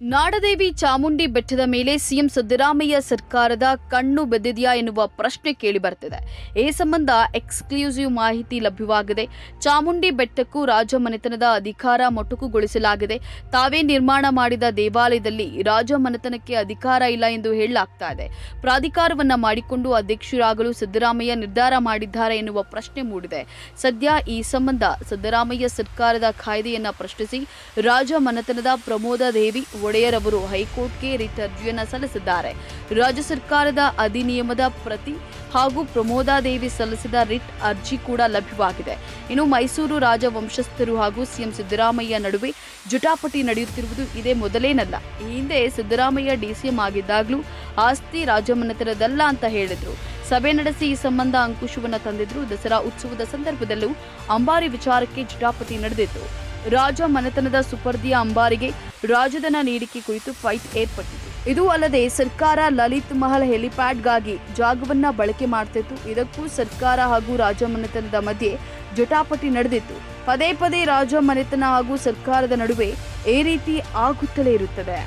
ನಾಡದೇವಿ ಚಾಮುಂಡಿ ಬೆಟ್ಟದ ಮೇಲೆ ಸಿಎಂ ಸಿದ್ದರಾಮಯ್ಯ ಸರ್ಕಾರದ ಕಣ್ಣು ಬೆದ್ದಿದೆಯಾ ಎನ್ನುವ ಪ್ರಶ್ನೆ ಕೇಳಿಬರ್ತಿದೆ ಈ ಸಂಬಂಧ ಎಕ್ಸ್ಕ್ಲೂಸಿವ್ ಮಾಹಿತಿ ಲಭ್ಯವಾಗಿದೆ. ಚಾಮುಂಡಿ ಬೆಟ್ಟಕ್ಕೂ ರಾಜಮನೆತನದ ಅಧಿಕಾರ ಮೊಟಕುಗೊಳಿಸಲಾಗಿದೆ. ತಾವೇ ನಿರ್ಮಾಣ ಮಾಡಿದ ದೇವಾಲಯದಲ್ಲಿ ರಾಜಮನೆತನಕ್ಕೆ ಅಧಿಕಾರ ಇಲ್ಲ ಎಂದು ಹೇಳಲಾಗ್ತಾ ಇದೆ. ಪ್ರಾಧಿಕಾರವನ್ನ ಮಾಡಿಕೊಂಡು ಅಧ್ಯಕ್ಷರಾಗಲು ಸಿದ್ದರಾಮಯ್ಯ ನಿರ್ಧಾರ ಮಾಡಿದ್ದಾರೆ ಎನ್ನುವ ಪ್ರಶ್ನೆ ಮೂಡಿದೆ. ಸದ್ಯ ಈ ಸಂಬಂಧ ಸಿದ್ದರಾಮಯ್ಯ ಸರ್ಕಾರದ ಕಾಯ್ದೆಯನ್ನ ಪ್ರಶ್ನಿಸಿ ರಾಜಮನೆತನದ ಪ್ರಮೋದ ದೇವಿ ಒಡೆಯರ್ ಅವರು ಹೈಕೋರ್ಟ್ಗೆ ರಿಟ್ ಅರ್ಜಿಯನ್ನು ಸಲ್ಲಿಸಿದ್ದಾರೆ. ರಾಜ್ಯ ಸರ್ಕಾರದ ಅಧಿನಿಯಮದ ಪ್ರತಿ ಹಾಗೂ ಪ್ರಮೋದಾದೇವಿ ಸಲ್ಲಿಸಿದ ರಿಟ್ ಅರ್ಜಿ ಕೂಡ ಲಭ್ಯವಾಗಿದೆ. ಇನ್ನು ಮೈಸೂರು ರಾಜವಂಶಸ್ಥರು ಹಾಗೂ ಸಿಎಂ ಸಿದ್ದರಾಮಯ್ಯ ನಡುವೆ ಜುಟಾಪಟಿ ನಡೆಯುತ್ತಿರುವುದು ಇದೇ ಮೊದಲೇನಲ್ಲ. ಈ ಹಿಂದೆ ಸಿದ್ದರಾಮಯ್ಯ ಡಿಸಿಎಂ ಆಗಿದ್ದಾಗಲೂ ಆಸ್ತಿ ರಾಜಮನೆತನದಲ್ಲ ಅಂತ ಹೇಳಿದ್ರು. ಸಭೆ ನಡೆಸಿ ಈ ಸಂಬಂಧ ಅಂಕುಶವನ್ನು ತಂದಿದ್ರು. ದಸರಾ ಉತ್ಸವದ ಸಂದರ್ಭದಲ್ಲೂ ಅಂಬಾರಿ ವಿಚಾರಕ್ಕೆ ಜಟಾಪಟಿ ನಡೆದಿತ್ತು. ರಾಜ ಮನೆತನದ ಸುಪರ್ದಿಯ ಅಂಬಾರಿಗೆ ರಾಜಧನ ನೀಡಿಕೆ ಕುರಿತು ಫೈಟ್ ಏರ್ಪಟ್ಟಿತು ಇದು ಅಲ್ಲದೆ ಸರ್ಕಾರ ಲಲಿತ್ ಮಹಲ್ ಹೆಲಿಪ್ಯಾಡ್ಗಾಗಿ ಜಾಗವನ್ನ ಬಳಕೆ ಮಾಡ್ತಿತ್ತು. ಇದಕ್ಕೂ ಸರ್ಕಾರ ಹಾಗೂ ರಾಜ ಮನೆತನದ ಮಧ್ಯೆ ಜಟಾಪಟಿ ನಡೆದಿತ್ತು. ಪದೇ ಪದೇ ರಾಜ ಮನೆತನ ಹಾಗೂ ಸರ್ಕಾರದ ನಡುವೆ ಈ ರೀತಿ ಆಗುತ್ತಲೇ ಇರುತ್ತದೆ.